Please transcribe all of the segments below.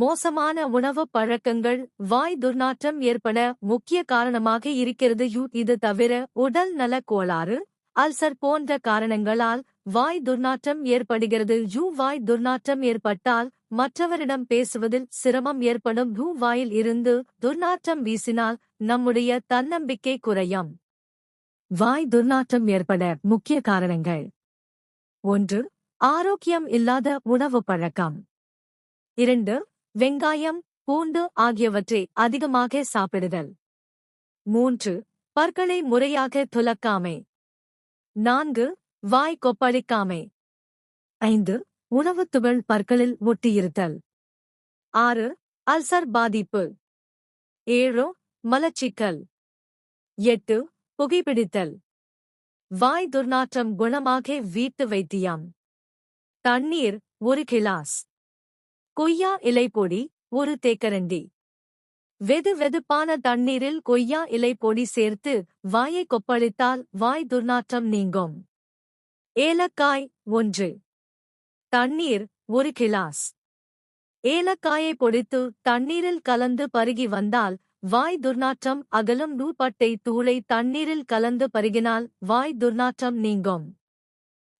மோசமான உணவு பழக்கங்கள் வாய் துர்நாற்றம் ஏற்பட முக்கிய காரணமாக இருக்கிறது. யூ இது தவிர உடல் நல கோளாறு அல்சர் போன்ற காரணங்களால் வாய் துர்நாற்றம் ஏற்படுகிறது. யூ வாய் துர்நாற்றம் ஏற்பட்டால் மற்றவரிடம் பேசுவதில் சிரமம் ஏற்படும். யூ வாயில் இருந்து துர்நாற்றம் வீசினால் நம்முடைய தன்னம்பிக்கை குறையும். வாய் துர்நாற்றம் ஏற்பட முக்கிய காரணங்கள். ஒன்று ஆரோக்கியம் இல்லாத உணவு பழக்கம். இரண்டு வெங்காயம் பூண்டு ஆகியவற்றை அதிகமாக சாப்பிடுதல். மூன்று பற்களை முறையாக துலக்காமை நான்கு வாய் கொப்பளிக்காமை. ஐந்து உணவுத் துகள் பற்களில் ஒட்டியிருத்தல். ஆறு அல்சர் பாதிப்பு. ஏழு மலச்சிக்கல். எட்டு புகைப்பிடித்தல் வாய் துர்நாற்றம் குணமாக வீட்டு வைத்தியம். தண்ணீர் ஒரு கிளாஸ். கொய்யா இலை பொடி ஒரு தேக்கரண்டி. வெது வெதுப்பான தண்ணீரில் கொய்யா இலைப்பொடி சேர்த்து வாயை கொப்பளித்தால் வாய் துர்நாற்றம் நீங்கும். ஏலக்காய் ஒன்று. தண்ணீர் ஒரு கிளாஸ். ஏலக்காயை பொடித்து தண்ணீரில் கலந்து பருகி வந்தால் வாய் துர்நாற்றம் அகலும். நூப்பட்டை தூளை தண்ணீரில் கலந்து பருகினால் வாய் துர்நாற்றம் நீங்கும்.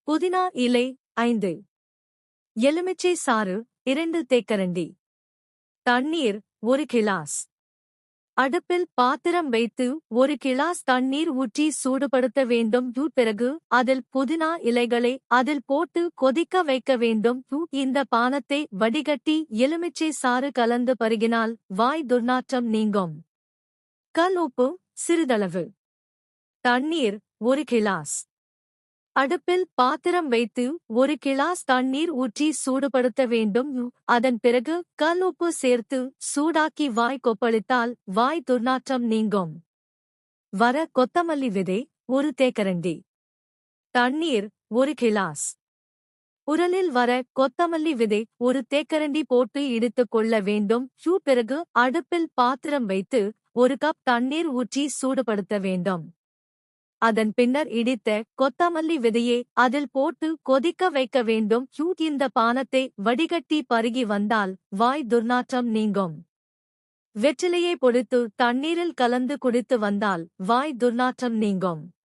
புதினா இலை ஐந்து. எலுமிச்சை சாறு இரண்டு தேக்கரண்டி. தண்ணீர் ஒரு கிளாஸ். அடுப்பில் பாத்திரம் வைத்து ஒரு கிளாஸ் தண்ணீர் ஊற்றி சூடுபடுத்த வேண்டும். தூ பிறகு அதில் புதினா இலைகளை அதில் போட்டு கொதிக்க வைக்க வேண்டும். தூ இந்த பானத்தை வடிகட்டி எலுமிச்சை சாறு கலந்து பருகினால் வாய் துர்நாற்றம் நீங்கும். கல் உப்பு சிறிதளவு. தண்ணீர் ஒரு கிளாஸ். அடுப்பில் பாத்திரம் வைத்து ஒரு கிளாஸ் தண்ணீர் ஊற்றி சூடுபடுத்த வேண்டும். அதன் பிறகு கல் உப்பு சேர்த்து சூடாக்கி வாய் கொப்பளித்தால் வாய் துர்நாற்றம் நீங்கும். வர கொத்தமல்லி விதை ஒரு தேக்கரண்டி. தண்ணீர் ஒரு கிளாஸ். உரலில் வர கொத்தமல்லி விதை ஒரு தேக்கரண்டி போட்டு இடித்துக் கொள்ள வேண்டும். ஷூ பிறகு அடுப்பில் பாத்திரம் வைத்து ஒரு கப் தண்ணீர் ஊற்றி சூடுபடுத்த வேண்டும். அதன் பின்னர் இடித்த கொத்தமல்லி விதையை அதில் போட்டு கொதிக்க வைக்க வேண்டும். யூ இந்த பானத்தை வடிகட்டி பருகி வந்தால் வாய் துர்நாற்றம் நீங்கும். வெற்றிலையை பொடித்து தண்ணீரில் கலந்து குடித்து வந்தால் வாய் துர்நாற்றம் நீங்கும்.